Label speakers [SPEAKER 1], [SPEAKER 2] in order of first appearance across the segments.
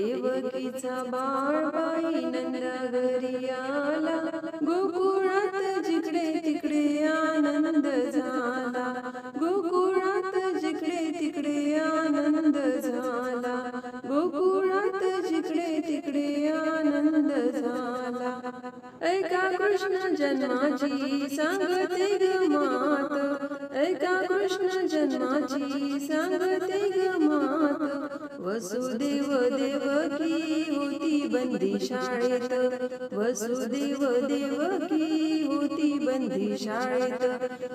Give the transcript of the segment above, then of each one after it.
[SPEAKER 1] देवकीचा बाळबाई नंदगरी आला गोकुळात जिकडे तिकडे आनंद झाला गोकुळात जिकडे तिकडे आनंद झाला गोकुळात जिकडे तिकडे आनंद झाला. ऐका कृष्ण जन्माची सांगते ग मात ऐका कृष्ण जन्माची सांगते ग मात वसुदेव देवकी होती बंदी शाळेत. वसुदेव देवकी होती बंदी शाळेत.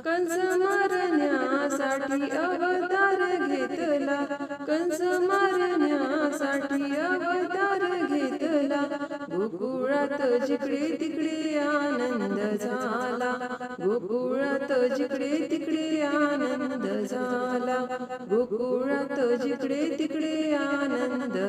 [SPEAKER 1] कंस मारण्यासाठी अवतार घेतला. कंस मारण्यासाठी अवतार घेतला. गोकुळात जिकडे तिकडे आनंद झाला. गोकुळात जिकडे तिकडे आनंद झाला. गोकुळात जिकडे तिकडे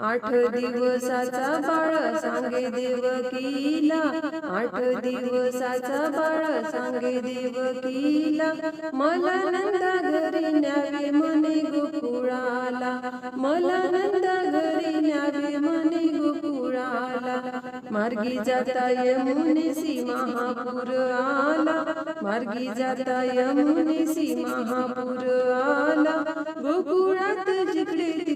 [SPEAKER 1] आठ दिवसाचा बाळ सांगे देवकीला आठ दिवसाचा बाळ सांगे देवकीला मला नंदा घरी न्यावे म्हणे गोकुळाला. मला नंदा घरी न्यावे म्हणे गोकुळाला. मार्गी जाता यमुनेसी महापूर आला. मार्गी जाता यमुनेसी महापूर आला. गोकुळात जिकडे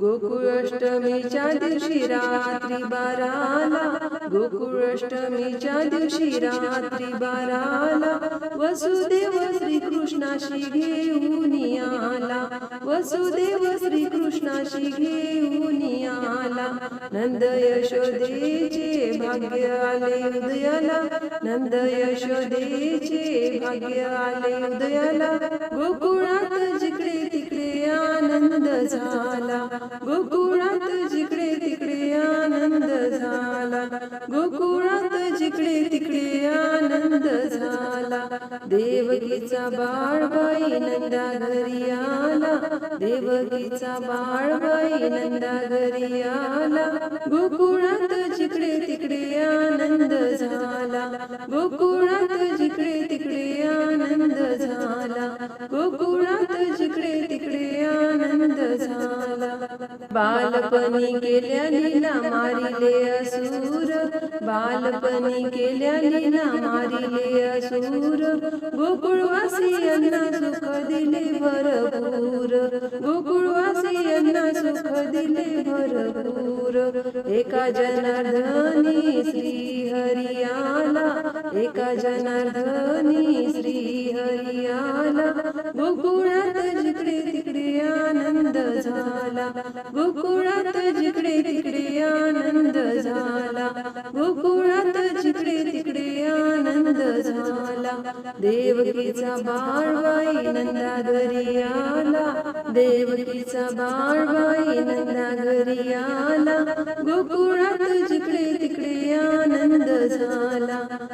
[SPEAKER 1] गोकुळाष्टमीच्या दिवशी रात्री बाराला गोकुळाष्टमीच्या दिवशी रात्री बाराला वसुदेव श्री कृष्णाशी घेऊन आला वसुदेव श्री कृष्णाशी घेऊन आला नंद यशोदेचे भाग्य आले उदयाला नंद यशोदेचे भाग्य आले उदयाला गोकुळ झाला. गोकुळात जिकडे तिकडे आनंद झाला. गोकुळात जिकडे तिकडे आनंद झाला. देवगीचा बाळबाई नंदा घरी आला. देवगीचा बाळबाई नंदा घरी आला. गोकुळात जिकडे तिकडे आनंद झाला. गोकुळात जिकडे तिकडे आनंद झाला. गोकुळ बालपणी केल्या लीला मारिले असूर. बालपणी केल्या लीला मारिले असुर. गोकुळवासियांना सुख दिले भरपूर. गोकुळवासियांना सुख दिले भरपूर. एका जनार्दनी श्री हरी एका जनार्दनी श्री हरियाला आला गोकुळात जिकडे तिकडे आनंद झाला गोकुळात जिकडे तिकडे आनंद झाला गोकुळात जिकडे तिकडे आनंद झाला. देवकीचा बाळबाई नंदा घरी आला देवकीचा बाळबाई नंदा घरी आला गोकुळात जिकडे तिकडे आनंद झाला.